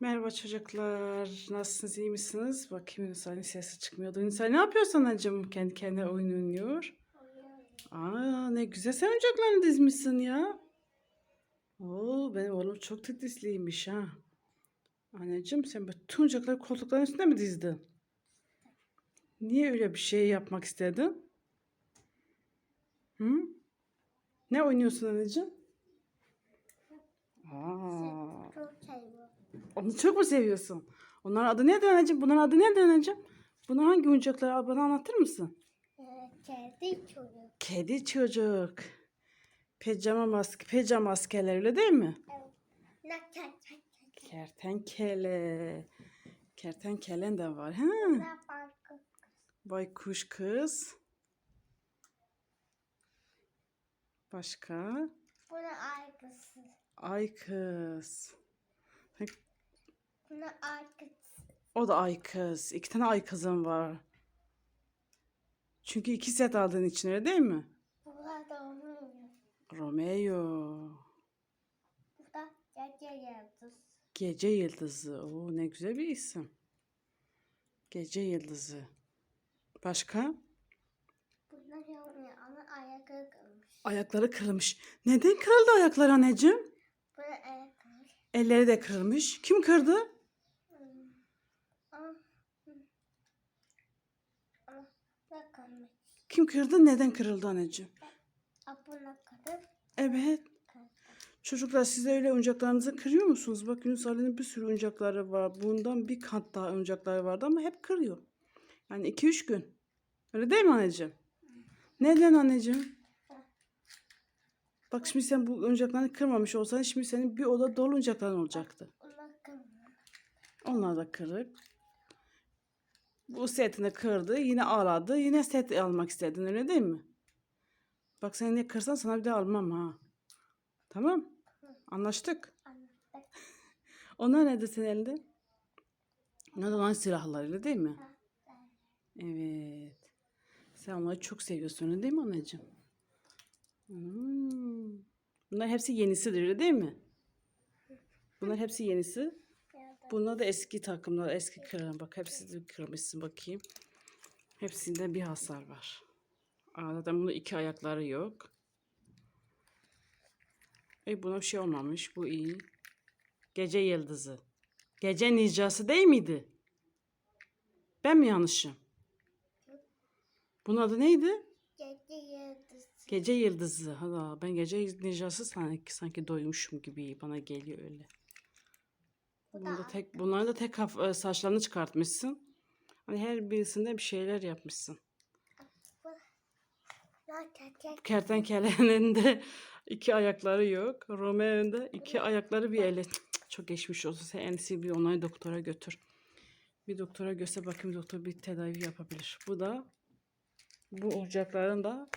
Merhaba çocuklar. Nasılsınız? iyi misiniz? Bakayım Yunusay'ın sesi çıkmıyordu. Yunusay ne yapıyorsun anneciğim? Kendi kendine oyun oynuyor. Aa ne güzel sen oyuncaklarını dizmişsin ya. Oo benim oğlum çok titisliymiş ha. Anneciğim sen bütün oyuncakları koltukların üstüne mi dizdin? Niye öyle bir şey yapmak istedin? Hı? Ne oynuyorsun anneciğim? Aa. Çok seviyorum. Onu çok mu seviyorsun? Onların adı ne anneciğim? Bunların adı ne anneciğim? Bunlar hangi oyuncaklar? Bana anlatır mısın? Ee, Kedi çocuk. Kedi çocuk. Pijama maske, pijama maskeler öyle değil mi? Evet. Çat. Kertenkele. Kertenkelen de var. Ha? Baykuş kız. Başka? Bu ne arkası? Ay kız. Bu ne arkası? O da ay kız. İki tane ay kızım var. Çünkü iki set aldığın için öyle değil mi? Bu da. Romeo. Bu da gece yıldız. Gece Yıldızı. Oo ne güzel bir isim. Gece Yıldızı. Başka? Bunlar olmuyor ama ayakkabı kırmış. Ayakları kırılmış. Neden kırıldı ayakları anneciğim? Bu da ayak. Elleri de kırılmış. Kim kırdı? Hmm. Aa, hmm. Aa, ne kırmış? Kim kırdı? Neden kırıldı anneciğim? Aa, bu ne kırmış? Evet. Çocuklar siz de öyle oyuncaklarınızı kırıyor musunuz? Bak Yunus Ali'nin bir sürü oyuncakları var. Bundan bir kat daha oyuncakları vardı ama hep kırıyor. Yani iki üç gün. Öyle değil mi anneciğim? Neden anneciğim? Bak şimdi sen bu oyuncaklarını kırmamış olsan şimdi senin bir oda dolu oyuncakların olacaktı. Onlar da kırık. Bu setini kırdı. Yine ağladı. Yine set almak istedin öyle değil mi? Bak sen ne kırsan sana bir daha almam ha. Tamam. Anlaştık. Anladık. Onlar nerede senin elinde? Onlar olan silahlar öyle değil mi? Evet. Sen onları çok seviyorsun öyle değil mi anneciğim? Hmm. Bunlar hepsi yenisidir öyle değil mi? Bunlar hepsi yenisi. Bunlar da eski takımlar, eski kırım. Bak hepsi de kırmışsın bakayım. Hepsinde bir hasar var. Zaten bunun iki ayakları yok. E buna bir şey olmamış. Bu iyi. Gece yıldızı. Gece ninjası değil miydi? Ben mi yanlışım? Bunun adı neydi? Gece yıldız. Gece yıldızı. Hala ben gece ninjası sanki, sanki doymuşum gibi bana geliyor öyle. Bu da tek, bunların da tek kaf- e, saçlarını çıkartmışsın. Hani her birisinde bir şeyler yapmışsın. Kertenkelenin de iki ayakları yok. Romeo'nun da iki ayakları bir cık, Çok geçmiş olsun. Sen en iyisi bir onayı doktora götür. Bir doktora göster bakayım doktor bir tedavi yapabilir. Bu da bu oyuncakların da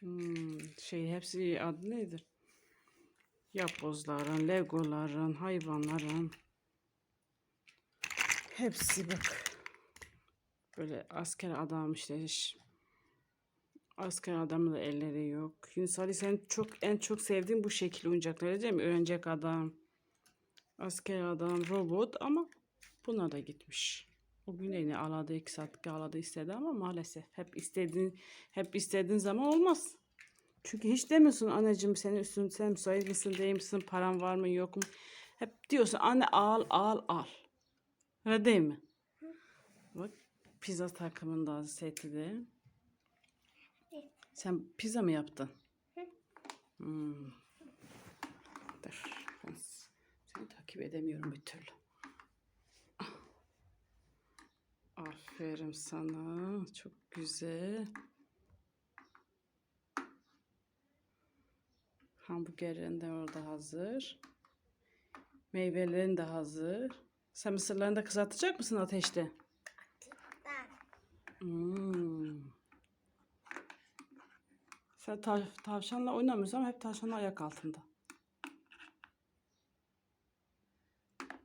hmm, şey hepsi adı nedir? Yapbozların, legoların, hayvanların hepsi bak. Böyle asker adam işte. Asker adamın da elleri yok. Yunus Ali sen çok en çok sevdiğin bu şekil oyuncakları değil mi? Örümcek adam, asker adam, robot ama buna da gitmiş. O gün yine aladı iki saatlik aladı istedi ama maalesef hep istediğin hep istediğin zaman olmaz. Çünkü hiç demiyorsun anneciğim senin üstün sen müsait misin değil misin paran var mı yok mu? Hep diyorsun anne al al al. Öyle değil mi? Bak pizza takımında seti de. Sen pizza mı yaptın? Hmm. Dur. Ben seni takip edemiyorum bir türlü. Aferin sana. Çok güzel. Hamburgerin de orada hazır. Meyvelerin de hazır. Sen mısırlarını da kızartacak mısın ateşte? Hmm. Sen tav- tavşanla oynamıyorsun ama hep tavşanın ayak altında.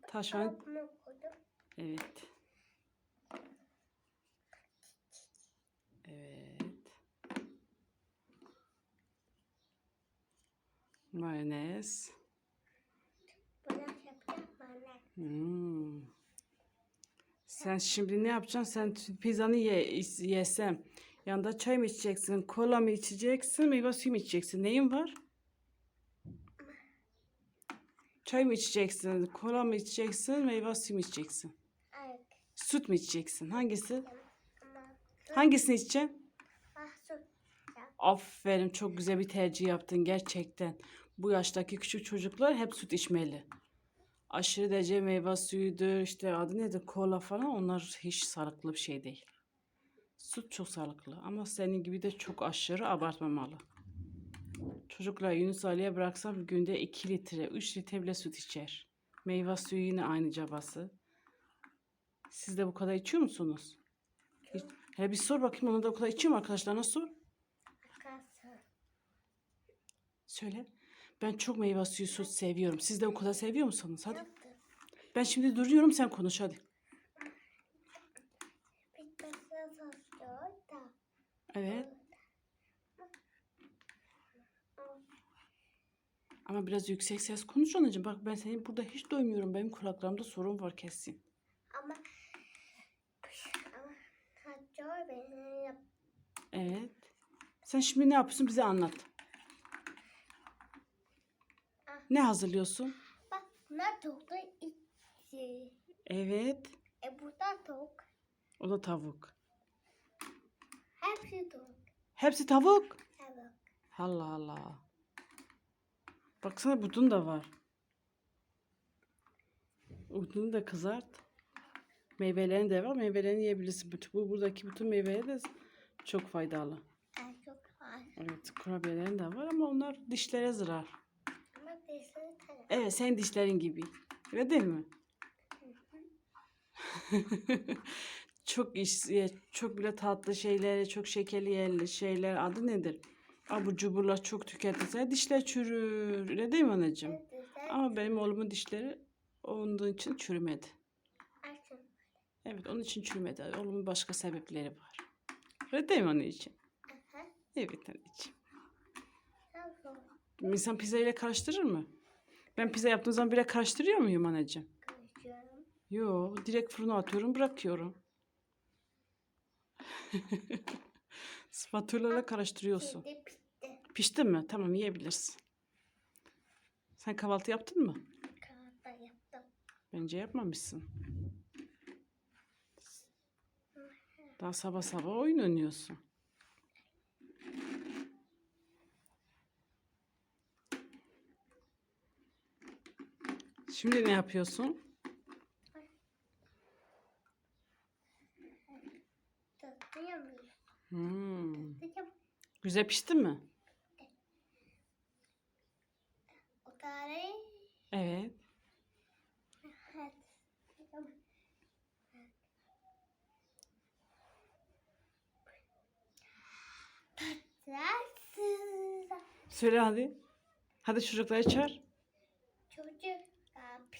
Tavşan. Evet. Mayonez. Bırak Hmm. Sen şimdi ne yapacaksın? Sen pizzanı ye, yesem. Yanında çay mı içeceksin? Kola mı içeceksin? Meyve suyu mu içeceksin? Neyin var? Çay mı içeceksin? Kola mı içeceksin? Meyve suyu mu içeceksin? Ayak. Süt mü içeceksin? Hangisi? Hangisini içeceksin? ah. Aferin çok güzel bir tercih yaptın gerçekten. Bu yaştaki küçük çocuklar hep süt içmeli. Aşırı derece meyve suyudur işte adı nedir kola falan onlar hiç sağlıklı bir şey değil. Süt çok sağlıklı ama senin gibi de çok aşırı abartmamalı. Çocuklar Yunus Ali'ye bıraksam günde 2 litre 3 litre bile süt içer. Meyve suyu yine aynı cabası. Siz de bu kadar içiyor musunuz? Hiç- Hele bir sor bakayım onu da o kadar içiyor mu arkadaşlarına sor. Söyle. Ben çok meyve suyu süt seviyorum. Siz de o kadar seviyor musunuz? Hadi. Ben şimdi duruyorum sen konuş hadi. Evet. Ama biraz yüksek ses konuş anacığım. Bak ben seni burada hiç duymuyorum. Benim kulaklarımda sorun var kesin. Ama. Evet. Sen şimdi ne yapıyorsun bize anlat. Ne hazırlıyorsun? Bak bunlar tavuklu içi. Evet. E burada tavuk. O da tavuk. Hepsi tavuk. Hepsi tavuk. Evet. Allah Allah. Baksana budun da var. Budunu da kızart. Meyvelerini de var. Meyvelerini yiyebilirsin. Bu buradaki bütün meyveler de çok faydalı. En çok var. Evet, kurabiyelerin de var ama onlar dişlere zarar. Dişleri. Evet, senin dişlerin gibi. Öyle değil mi? çok iş, çok bile tatlı şeyler, çok şekerli yerli şeyler adı nedir? Abur cuburlar çok tüketirse dişler çürür. Öyle değil mi? Evet, dişler Ama benim oğlumun dişleri onun için çürümedi. Evet, onun için çürümedi. Oğlumun başka sebepleri var. Öyle değil mi onun için? Aha. Evet anneciğim. İnsan pizza ile karıştırır mı? Ben pizza yaptığım zaman bile karıştırıyor muyum anneciğim? konuşuyorum? Yo, direkt fırına atıyorum, bırakıyorum. Spatula ile karıştırıyorsun. Şimdi bitti. Pişti mi? Tamam yiyebilirsin. Sen kahvaltı yaptın mı? Kahvaltı yaptım. Bence yapmamışsın. Daha sabah sabah oyun oynuyorsun. Şimdi ne yapıyorsun? Hmm. Güzel pişti mi? Evet. Söyle hadi. Hadi çocukları çağır. Çocuk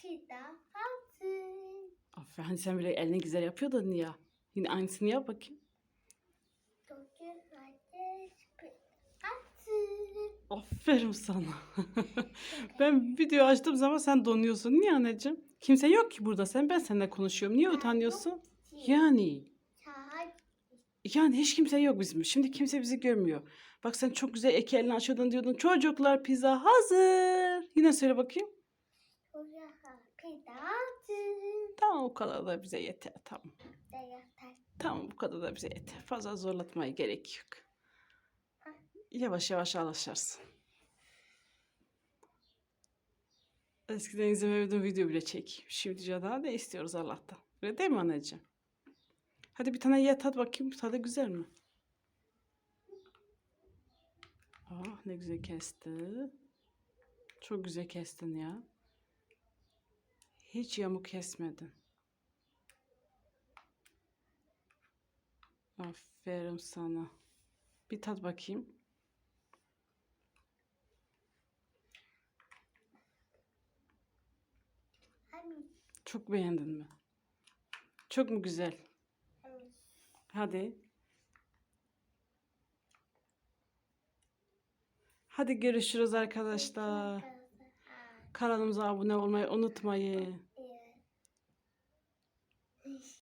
pida hazır. Aferin sen böyle elini güzel yapıyordun ya. Yine aynısını yap bakayım. Pida hazır. Aferin sana. ben video açtığım zaman sen donuyorsun. Niye anneciğim? Kimse yok ki burada. Sen ben seninle konuşuyorum. Niye utanıyorsun? Yani. Yani hiç kimse yok bizim. Şimdi kimse bizi görmüyor. Bak sen çok güzel iki elini açıyordun diyordun. Çocuklar pizza hazır. Yine söyle bakayım. Çocuk pida hazır. Tamam o kadar da bize yeter. Tamam. Tamam bu kadar da bize yeter. Fazla zorlatmaya gerek yok. Yavaş yavaş alışırsın. Eskiden izlemiyordum video bile çek. Şimdi daha ne istiyoruz Allah'tan. Öyle değil mi anneciğim? Hadi bir tane ye tat bakayım. Tadı güzel mi? Ah ne güzel kesti. Çok güzel kestin ya. Hiç yamuk kesmedin. Aferin sana. Bir tat bakayım. Çok beğendin mi? Çok mu güzel? Hadi. Hadi görüşürüz arkadaşlar. Kanalımıza abone olmayı unutmayın.